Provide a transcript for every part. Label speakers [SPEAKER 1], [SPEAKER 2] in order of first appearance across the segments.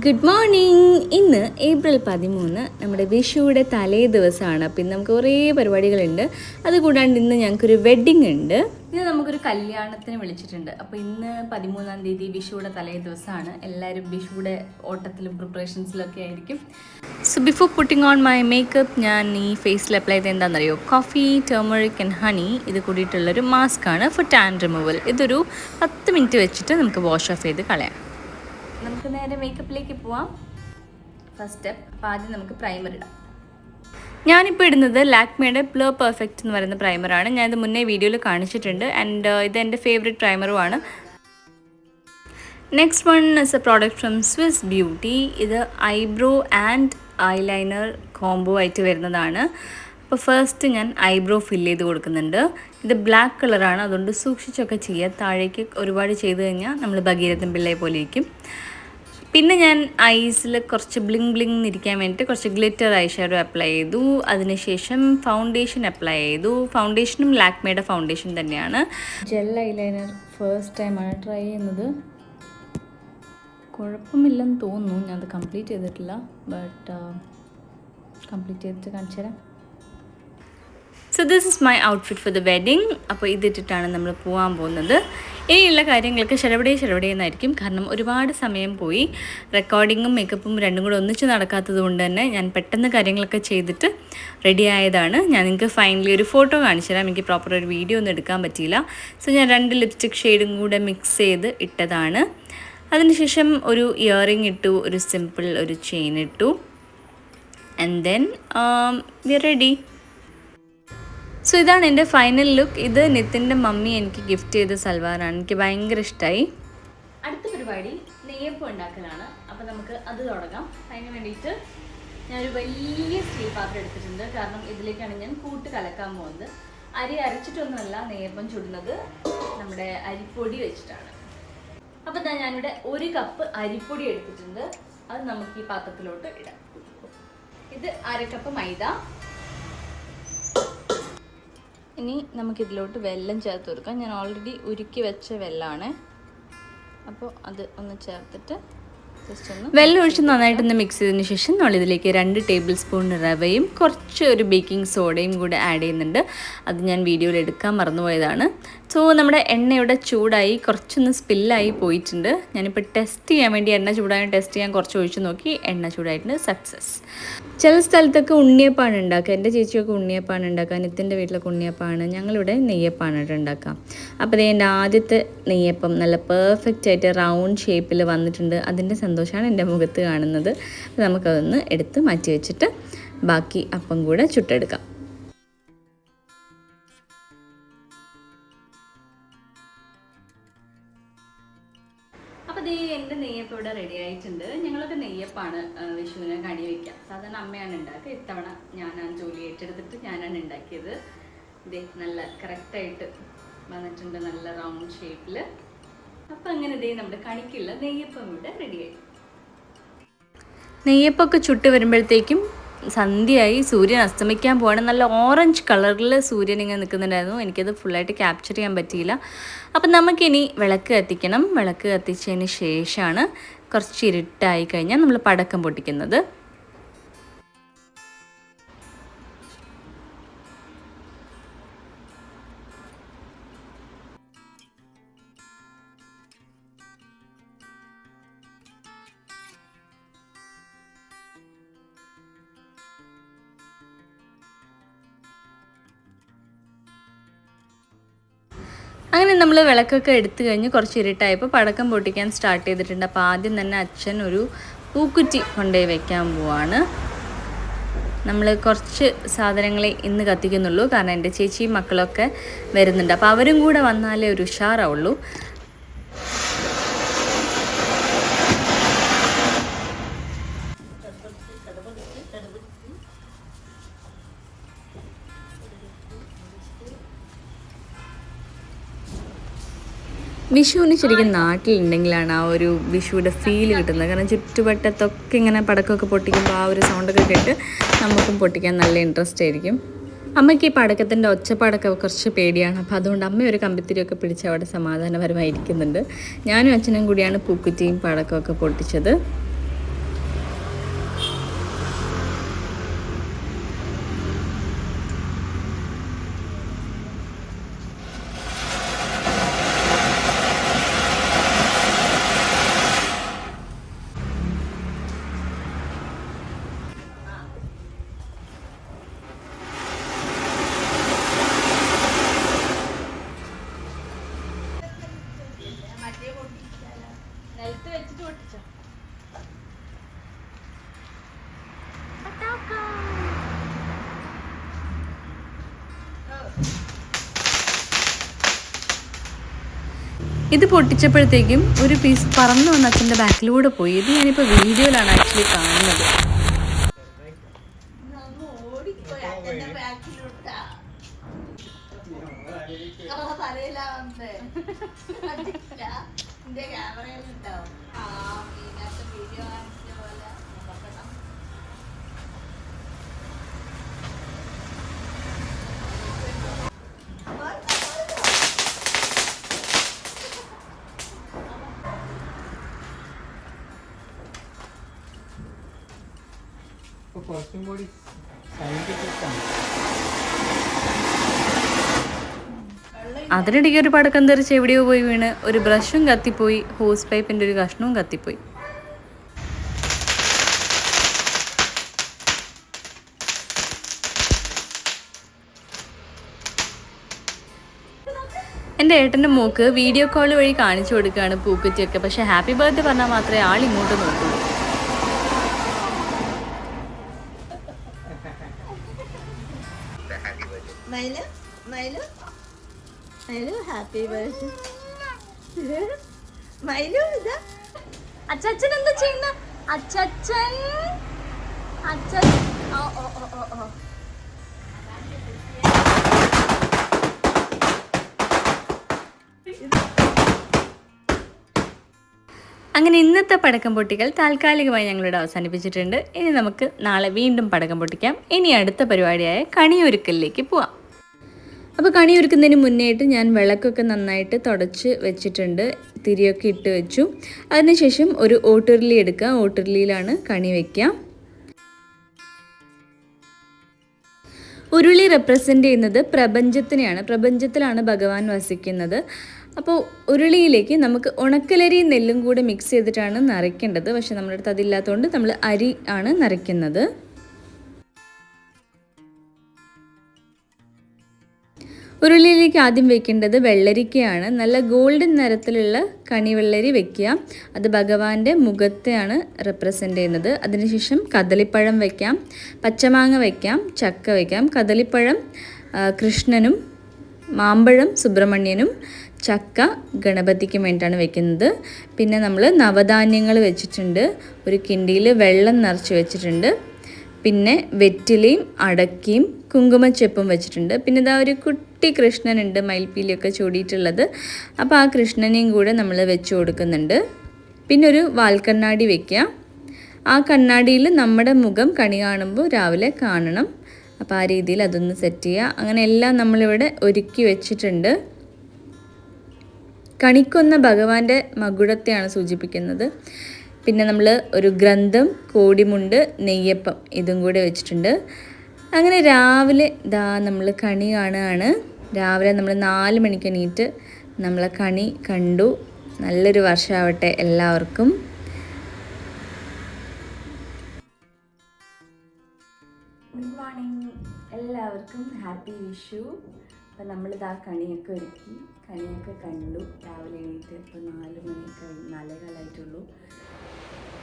[SPEAKER 1] Good morning ഇന്ന് April പതിമൂന്ന് നമ്മുടെ വിഷുവിടെ തലേ ദിവസമാണ്. അപ്പം ഇന്ന് നമുക്ക് കുറേ പരിപാടികളുണ്ട്. അതുകൂടാണ്ട് ഇന്ന് ഞങ്ങൾക്കൊരു വെഡ്ഡിങ് ഉണ്ട്. ഇന്ന് നമുക്കൊരു കല്യാണത്തിന് വിളിച്ചിട്ടുണ്ട്. അപ്പോൾ ഇന്ന് പതിമൂന്നാം തീയതി വിഷുവിടെ തലേ ദിവസമാണ്. എല്ലാവരും വിഷുവിടെ ഓട്ടത്തിലും പ്രിപ്പറേഷൻസിലൊക്കെ ആയിരിക്കും. So before putting on my makeup ഞാൻ ഈ ഫേസിൽ അപ്ലൈ ചെയ്ത് എന്താണെന്നറിയോ? കോഫി ടേമറിക് ആൻഡ് ഹണി ഇത് കൂടിയിട്ടുള്ളൊരു മാസ്ക് ആണ് ഫോർ ടാൻ റിമൂവൽ ഇതൊരു പത്ത് മിനിറ്റ് വെച്ചിട്ട് നമുക്ക് വാഷ് ഓഫ് ചെയ്ത് കളയാം. നമുക്ക് നേരെ മേക്കപ്പിലേക്ക് പോവാം. ഫസ്റ്റ് സ്റ്റെപ്പ് അപ്പോൾ ആദ്യം നമുക്ക് പ്രൈമർ ഇടാം. ഞാനിപ്പോൾ ഇടുന്നത് ലാക്മിയുടെ പ്ലോ പെർഫെക്റ്റ് എന്ന് പറയുന്ന പ്രൈമറാണ് ഞാനിത് മുന്നേ വീഡിയോയിൽ കാണിച്ചിട്ടുണ്ട്. ആൻഡ് ഇത് എന്റെ favourite പ്രൈമറുമാണ് next one is a product from Swiss Beauty ഇത് ഐബ്രോ ആൻഡ് ഐലൈനർ കോംബോ ആയിട്ട് വരുന്നതാണ്. അപ്പോൾ ഫസ്റ്റ് ഞാൻ ഐബ്രോ ഫിൽ ചെയ്ത് കൊടുക്കുന്നുണ്ട്. ഇത് ബ്ലാക്ക് കളറാണ് അതുകൊണ്ട് സൂക്ഷിച്ചൊക്കെ ചെയ്യുക താഴേക്ക് ഒരുപാട് ചെയ്ത് കഴിഞ്ഞാൽ നമ്മൾ ഭഗീരഥൻ പിള്ളയെ പോലെ ഇരിക്കും. പിന്നെ ഞാൻ ഐസിൽ കുറച്ച് ബ്ലിങ് ബ്ലിങ് ഇരിക്കാൻ വേണ്ടിയിട്ട് കുറച്ച് ഗ്ലിറ്റർ ഐ ഷാഡോ അപ്ലൈ ചെയ്തു അതിനുശേഷം ഫൗണ്ടേഷൻ അപ്ലൈ ചെയ്തു. ഫൗണ്ടേഷനും ലാക്മേയുടെ ഫൗണ്ടേഷൻ തന്നെയാണ്. ജെൽ ഐലൈനർ ഫസ്റ്റ് ടൈമാണ് ട്രൈ ചെയ്യുന്നത്. കുഴപ്പമില്ലെന്ന് തോന്നുന്നു. ഞാൻ കംപ്ലീറ്റ് ചെയ്തിട്ടില്ല. ബട്ട് കംപ്ലീറ്റ് ചെയ്തിട്ട് കാണിച്ചു തരാം so this is my outfit for the wedding അപ്പോൾ ഇതിട്ടിട്ടാണ് നമ്മൾ പോകാൻ പോകുന്നത്. ഇനിയുള്ള കാര്യങ്ങൾക്ക് ശരവടേ ശരവടേ എന്നായിരിക്കും. കാരണം ഒരുപാട് സമയം പോയി. റെക്കോർഡിങ്ങും മേക്കപ്പും രണ്ടും കൂടെ ഒന്നിച്ച് നടക്കാത്തത് കൊണ്ട് തന്നെ ഞാൻ പെട്ടെന്ന് കാര്യങ്ങളൊക്കെ ചെയ്തിട്ട് റെഡി ആയതാണ്. ഞാൻ നിങ്ങൾക്ക് ഫൈനലി ഒരു ഫോട്ടോ കാണിച്ചു തരാം. എനിക്ക് പ്രോപ്പർ ഒരു വീഡിയോ ഒന്നും എടുക്കാൻ പറ്റിയില്ല. സോ ഞാൻ രണ്ട് ലിപ്സ്റ്റിക് ഷെയ്ഡും കൂടെ മിക്സ് ചെയ്ത് ഇട്ടതാണ്. അതിനുശേഷം ഒരു ഇയറിംഗ് ഇട്ടു ഒരു സിമ്പിൾ ഒരു ചെയിൻ ഇട്ടു. And then we ready so ഇതാണ് എന്റെ ഫൈനൽ ലുക്ക് ഇത് നിത്തിന്റെ മമ്മി എനിക്ക് ഗിഫ്റ്റ് ചെയ്ത സൽവാറാണ്. എനിക്ക് ഭയങ്കര ഇഷ്ടമായി അടുത്ത പരിപാടി നെയ്യപ്പം ഉണ്ടാക്കലാണ്. അപ്പോൾ നമുക്ക് അത് തുടങ്ങാം. അതിന് വേണ്ടിയിട്ട് ഞാനൊരു വലിയ സ്റ്റീൽ പാത്രം എടുത്തിട്ടുണ്ട്. കാരണം ഇതിലേക്കാണ് ഞാൻ കൂട്ട് കലക്കാൻ പോകുന്നത്. അരി അരച്ചിട്ടൊന്നുമല്ല നെയ്യപ്പം ചുടുന്നത്. നമ്മുടെ അരിപ്പൊടി വെച്ചിട്ടാണ്. അപ്പം ഞാൻ ഞാനിവിടെ ഒരു കപ്പ് അരിപ്പൊടി എടുത്തിട്ടുണ്ട്. അത് നമുക്ക് ഈ പാത്രത്തിലോട്ട് ഇടാം. ഇത് അര കപ്പ് മൈദ. ഇനി നമുക്കിതിലോട്ട് വെല്ലം ചേർത്ത് കൊടുക്കാം. ഞാൻ ഓൾറെഡി ഉരുക്കി വെച്ച വെല്ലമാണ് അപ്പോൾ അത് ഒന്ന് ചേർത്തിട്ട് വെള്ളം ഒഴിച്ച് നന്നായിട്ടൊന്ന് മിക്സ് ചെയ്തതിന് ശേഷം നമ്മളിതിലേക്ക് രണ്ട് ടേബിൾ സ്പൂൺ റവയും കുറച്ച് ഒരു ബേക്കിംഗ് സോഡയും കൂടെ ആഡ് ചെയ്യുന്നുണ്ട്. അത് ഞാൻ വീഡിയോയിൽ എടുക്കാൻ മറന്നുപോയതാണ്. സോ നമ്മുടെ എണ്ണയുടെ ചൂടായി കുറച്ചൊന്ന് സ്പില്ലായി പോയിട്ടുണ്ട്. ഞാനിപ്പോൾ ടെസ്റ്റ് ചെയ്യാൻ വേണ്ടി എണ്ണ ചൂടായി ടെസ്റ്റ് ചെയ്യാൻ കുറച്ച് ഒഴിച്ച് നോക്കി എണ്ണ ചൂടായിട്ടുണ്ട്. സക്സസ് ചില സ്ഥലത്തൊക്കെ ഉണ്ണിയപ്പാണ് ഉണ്ടാക്കുക. എന്റെ ചേച്ചിയൊക്കെ ഉണ്ണിയപ്പാണ് ഉണ്ടാക്കുക. നിത്തിന്റെ വീട്ടിലൊക്കെ ഉണ്ണിയപ്പാണ്. ഞങ്ങളിവിടെ നെയ്യപ്പാണ് ഉണ്ടാക്കുക. അപ്പോൾ ദേ എന്റെ ആദ്യത്തെ നെയ്യപ്പം നല്ല പെർഫെക്റ്റ് ആയിട്ട് റൗണ്ട് ഷേപ്പിൽ വന്നിട്ടുണ്ട്. അതിന്റെ സന്തോഷമാണ് എന്റെ മുഖത്ത് കാണുന്നത്. നമുക്കതൊന്ന് എടുത്ത് മാറ്റി വെച്ചിട്ട് ബാക്കി അപ്പം കൂടെ ചുട്ടെടുക്കാം. അപ്പോൾ ദേ എന്റെ നെയ്യപ്പം ഇവിടെ റെഡി ആയിട്ടുണ്ട്. ഞങ്ങളൊക്കെ നെയ്യപ്പാണ് വിഷുവിനെ കണി വയ്ക്കുക സാധാരണ അമ്മയാണ് ഉണ്ടാക്കുക. ഇത്തവണ ഞാനാണ് ജോലി ഏറ്റെടുത്തിട്ട് ഞാനാണ് ഉണ്ടാക്കിയത്. ഇതേ നല്ല കറക്റ്റായിട്ട് വന്നിട്ടുണ്ട് നല്ല റൗണ്ട് ഷേപ്പിൽ അപ്പം അങ്ങനെ ദേ നമ്മുടെ കണിക്കുള്ള നെയ്യപ്പം ഇവിടെ റെഡിയായി നെയ്യപ്പൊക്കെ ചുട്ട് വരുമ്പോഴത്തേക്കും സന്ധ്യയായി. സൂര്യൻ അസ്തമിക്കാൻ പോവാണ്. നല്ല ഓറഞ്ച് കളറിൽ സൂര്യൻ ഇങ്ങനെ നിൽക്കുന്നുണ്ടായിരുന്നു. എനിക്കത് ഫുള്ളായിട്ട് ക്യാപ്ചർ ചെയ്യാൻ പറ്റിയില്ല. അപ്പം നമുക്കിനി വിളക്ക് കത്തിക്കണം. വിളക്ക് കത്തിച്ചതിന് ശേഷമാണ് കുറച്ച് ഇരുട്ടായി കഴിഞ്ഞാൽ നമ്മൾ പടക്കം പൊട്ടിക്കുന്നത്. അങ്ങനെ നമ്മൾ വിളക്കൊക്കെ എടുത്തു കഴിഞ്ഞ് കുറച്ച് ഇരുട്ടായപ്പോൾ പടക്കം പൊട്ടിക്കാൻ സ്റ്റാർട്ട് ചെയ്തിട്ടുണ്ട്. അപ്പോൾ ആദ്യം തന്നെ അച്ഛൻ ഒരു പൂക്കുറ്റി കൊണ്ടുപോയി വെക്കാൻ പോവാണ്. നമ്മൾ കുറച്ച് സാധനങ്ങളെ ഇന്ന് കത്തിക്കുന്നുള്ളൂ. കാരണം എന്റെ ചേച്ചിയും മക്കളൊക്കെ വരുന്നുണ്ട്. അപ്പോൾ അവരും കൂടെ വന്നാലേ ഒരു ഉഷാറാവുള്ളൂ. വിഷുവിന് ശരിക്കും നാട്ടിലുണ്ടെങ്കിലാണ് ആ ഒരു വിഷുവിടെ ഫീൽ കിട്ടുന്നത്. കാരണം ചുറ്റുവട്ടത്തൊക്കെ ഇങ്ങനെ പടക്കമൊക്കെ പൊട്ടിക്കുമ്പോൾ ആ ഒരു സൗണ്ടൊക്കെ കേട്ട് നമുക്കും പൊട്ടിക്കാൻ നല്ല ഇൻട്രസ്റ്റ് ആയിരിക്കും. അമ്മയ്ക്ക് ഈ പടക്കത്തിന്റെ ഒച്ചപ്പാടൊക്കെ കുറച്ച് പേടിയാണ്. അപ്പോൾ അതുകൊണ്ട് അമ്മ ഒരു കമ്പിത്തിരിയൊക്കെ പിടിച്ച് അവിടെ സമാധാനപരമായിരിക്കുന്നുണ്ട്. ഞാനും അച്ഛനും കൂടിയാണ് പൂക്കുറ്റിയും പടക്കമൊക്കെ പൊട്ടിച്ചത്. നിലത്ത് വെച്ചിട്ട് പൊട്ടിച്ചോ. ഇത് പൊട്ടിച്ചപ്പോഴത്തേക്കും ഒരു പീസ് പറന്നു വന്ന അച്ഛന്റെ ബാക്കിലൂടെ പോയി. ഇത് ഞാനിപ്പോൾ വീഡിയോയിലാണ് ആക്ച്വലി കാണുന്നത്. ഓടിപ്പോയി അച്ഛന്റെ ബാക്കിലൂട്ടാ.
[SPEAKER 2] ഇപ്പൊ കുറച്ചും കൂടി സയന്റിഫിക് ആണ്.
[SPEAKER 1] അതിനിടയ്ക്ക് ഒരു പടക്കം തെറിച്ച് എവിടെയോ പോയി വീണ് ഒരു ബ്രഷും കത്തിപ്പോയി ഹോസ് പൈപ്പിന്റെ ഒരു കഷ്ണവും കത്തിപ്പോയി. എന്റെ ഏട്ടന്റെ മൂക്ക് വീഡിയോ കോൾ വഴി കാണിച്ചു കൊടുക്കുകയാണ് പൂക്കുറ്റിയൊക്കെ. പക്ഷേ ഹാപ്പി ബർത്ത്ഡേ പറഞ്ഞാൽ മാത്രമേ ആൾ ഇങ്ങോട്ട് നോക്കുള്ളൂ
[SPEAKER 3] മൈലു ഹാപ്പി ബർത്ത്ഡേ. മൈലു
[SPEAKER 1] അച്ചച്ചൻ എന്താ ചെയ്യുന്ന? അച്ചച്ചൻ അച്ഛൻ ഓ ഓ ഓ ഓ ഓ. അങ്ങനെ ഇന്നത്തെ പടക്കം പൊട്ടിക്കൽ താൽക്കാലികമായി ഞങ്ങളിവിടെ അവസാനിപ്പിച്ചിട്ടുണ്ട്. ഇനി നമുക്ക് നാളെ വീണ്ടും പടക്കം പൊട്ടിക്കാം. ഇനി അടുത്ത പരിപാടിയായ കണിയൊരുക്കലിലേക്ക് പോവാം. അപ്പോൾ കണിയൊരുക്കുന്നതിന് മുന്നേയായിട്ട് ഞാൻ വിളക്കൊക്കെ നന്നായിട്ട് തുടച്ച് വെച്ചിട്ടുണ്ട്. തിരിയൊക്കെ ഇട്ട് വെച്ചു. അതിനുശേഷം ഒരു ഓട്ടുരുളി എടുക്കുക ഓട്ടുരുളിയിലാണ് കണി വയ്ക്കുക ഉരുളി റെപ്രസെന്റ് ചെയ്യുന്നത് പ്രപഞ്ചത്തിനെയാണ്. പ്രപഞ്ചത്തിലാണ് ഭഗവാൻ വസിക്കുന്നത്. അപ്പോൾ ഉരുളിയിലേക്ക് നമുക്ക് ഉണക്കലരി നെല്ലും കൂടെ മിക്സ് ചെയ്തിട്ടാണ് നിറയ്ക്കേണ്ടത് പക്ഷേ നമ്മുടെ അടുത്ത് അതില്ലാത്തതുകൊണ്ട് നമ്മൾ അരി ആണ് നിറയ്ക്കുന്നത് ഉരുളിയിലേക്ക് ആദ്യം വെക്കേണ്ടത് വെള്ളരിക്കയാണ്. നല്ല ഗോൾഡൻ നിറത്തിലുള്ള കണിവെള്ളരി വെക്കുക. അത് ഭഗവാന്റെ മുഖത്തെയാണ് റെപ്രസെന്റ് ചെയ്യുന്നത്. അതിനുശേഷം കദളിപ്പഴം വെക്കാം. പച്ചമാങ്ങ വയ്ക്കാം ചക്ക വയ്ക്കാം കദളിപ്പഴം കൃഷ്ണനും മാമ്പഴം സുബ്രഹ്മണ്യനും ചക്ക ഗണപതിക്കും വേണ്ടിയിട്ടാണ് വെക്കുന്നത്. പിന്നെ നമ്മൾ നവധാന്യങ്ങൾ വെച്ചിട്ടുണ്ട്. ഒരു കിണ്ടിയിൽ വെള്ളം നിറച്ച് വെച്ചിട്ടുണ്ട്. പിന്നെ വെറ്റിലയും അടക്കയും കുങ്കുമച്ചെപ്പും വെച്ചിട്ടുണ്ട്. പിന്നെ ഇതാ ഒരു കുട്ടി കൃഷ്ണനുണ്ട് മയിൽപ്പീലിയൊക്കെ ചൂടിയിട്ടുള്ളത്. അപ്പോൾ ആ കൃഷ്ണനെയും കൂടെ നമ്മൾ വെച്ച് കൊടുക്കുന്നുണ്ട്. പിന്നെ ഒരു വാൽക്കണ്ണാടി വെക്കാം. ആ കണ്ണാടിയിൽ നമ്മുടെ മുഖം കണി കാണുമ്പോൾ രാവിലെ കാണണം. അപ്പോൾ ആ രീതിയിൽ അതൊന്ന് സെറ്റ് ചെയ്യുക അങ്ങനെ എല്ലാം നമ്മളിവിടെ ഒരുക്കി വെച്ചിട്ടുണ്ട്. കണിക്കൊന്ന ഭഗവാന്റെ മകുടത്തെയാണ് സൂചിപ്പിക്കുന്നത്. പിന്നെ നമ്മൾ ഒരു ഗ്രന്ഥം കോടിമുണ്ട് നെയ്യപ്പം ഇതും കൂടെ വെച്ചിട്ടുണ്ട്. അങ്ങനെ രാവിലെ ദാ നമ്മൾ കണി കാണുകയാണ് രാവിലെ നമ്മൾ നാല് മണിക്ക് എണീറ്റ് നമ്മളെ കണി കണ്ടു. നല്ലൊരു വർഷമാവട്ടെ എല്ലാവർക്കും. ഗുഡ് മോർണിംഗ് എല്ലാവർക്കും ഹാപ്പി വിഷു. അപ്പം നമ്മളിതാ കണിയൊക്കെ ഒരുക്കി. കണിയൊക്കെ കണ്ടു. രാവിലെ എണീറ്റ് ഇപ്പോൾ നാല് മണി കഴിഞ്ഞ് നാലേ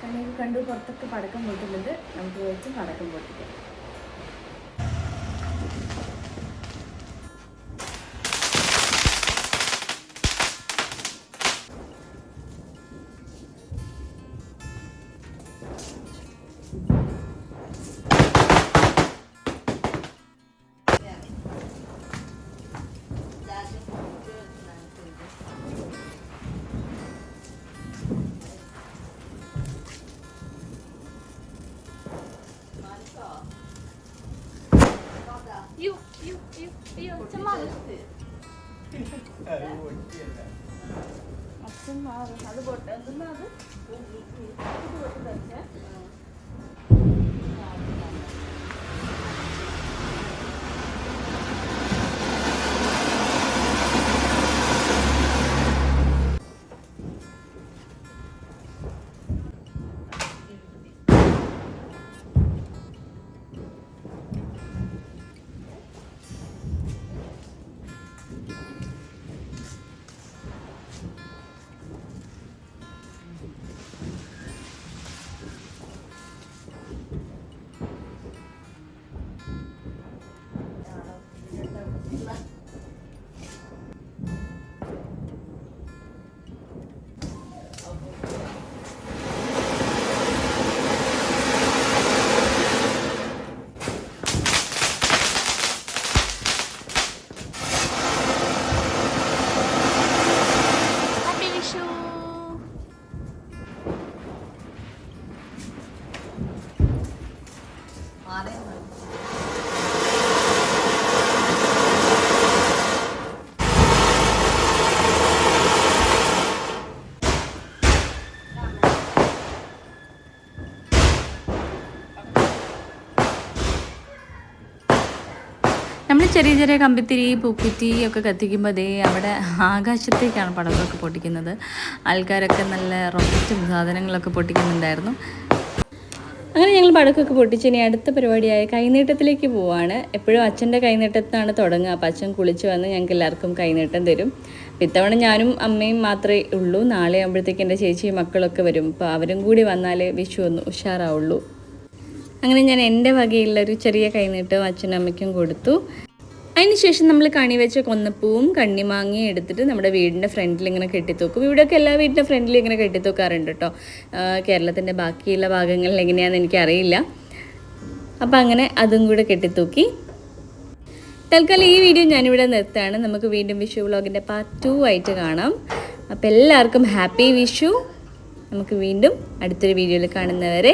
[SPEAKER 1] കണിയൊക്കെ കണ്ടു പുറത്തൊക്കെ പടക്കം പൊട്ടുന്നത്. നമുക്ക് വെച്ച് പടക്കം പൊട്ടിക്കാം. അത് പോട്ടെ. എന്തെന്നാ അത്? നമ്മൾ ചെറിയ ചെറിയ കമ്പിത്തിരി പൂക്കുറ്റി ഒക്കെ കത്തിക്കുമ്പോൾ അതേ അവിടെ ആകാശത്തേക്കാണ് പടക്കമൊക്കെ പൊട്ടിക്കുന്നത്. ആൾക്കാരൊക്കെ നല്ല റോക്കറ്റും സാധനങ്ങളൊക്കെ പൊട്ടിക്കുന്നുണ്ടായിരുന്നു. അങ്ങനെ ഞങ്ങൾ പടക്കമൊക്കെ പൊട്ടിച്ച് ഇനി അടുത്ത പരിപാടിയായ കൈനീട്ടത്തിലേക്ക് പോവാണ്. എപ്പോഴും അച്ഛന്റെ കൈനീട്ടത്താണ് തുടങ്ങുക. അപ്പം അച്ഛൻ കുളിച്ച് വന്ന് ഞങ്ങൾക്ക് എല്ലാവർക്കും കൈനീട്ടം തരും. ഇത്തവണ ഞാനും അമ്മയും മാത്രമേ ഉള്ളൂ. നാളെ ആകുമ്പോഴത്തേക്ക് എന്റെ ചേച്ചിയും മക്കളൊക്കെ വരും. അപ്പോൾ അവരും കൂടി വന്നാലേ വിഷു ഒന്ന് ഉഷാറാവുള്ളൂ. അങ്ങനെ ഞാൻ എന്റെ വകയുള്ളൊരു ചെറിയ കൈനീട്ടവും അച്ഛനും അമ്മയ്ക്കും കൊടുത്തു. അതിനുശേഷം നമ്മൾ കണി വെച്ച കൊന്നപ്പൂവും കണ്ണിമാങ്ങയും എടുത്തിട്ട് നമ്മുടെ വീടിന്റെ ഫ്രണ്ടിൽ ഇങ്ങനെ കെട്ടിത്തൂക്കും. ഇവിടെയൊക്കെ എല്ലാ വീടിന്റെ ഫ്രണ്ടിൽ ഇങ്ങനെ കെട്ടിത്തൂക്കാറുണ്ട് കേട്ടോ. കേരളത്തിന്റെ ബാക്കിയുള്ള ഭാഗങ്ങളിൽ എങ്ങനെയാണെന്ന് എനിക്കറിയില്ല. അപ്പോൾ അങ്ങനെ അതും കൂടെ കെട്ടിത്തൂക്കി. തൽക്കാലം ഈ വീഡിയോ ഞാനിവിടെ നിർത്താണ് നമുക്ക് വീണ്ടും വിഷു വ്ളോഗിന്റെ പാർട്ട് ടു ആയിട്ട് കാണാം. അപ്പോൾ എല്ലാവർക്കും ഹാപ്പി വിഷു. നമുക്ക് വീണ്ടും അടുത്തൊരു വീഡിയോയിൽ കാണുന്നവരെ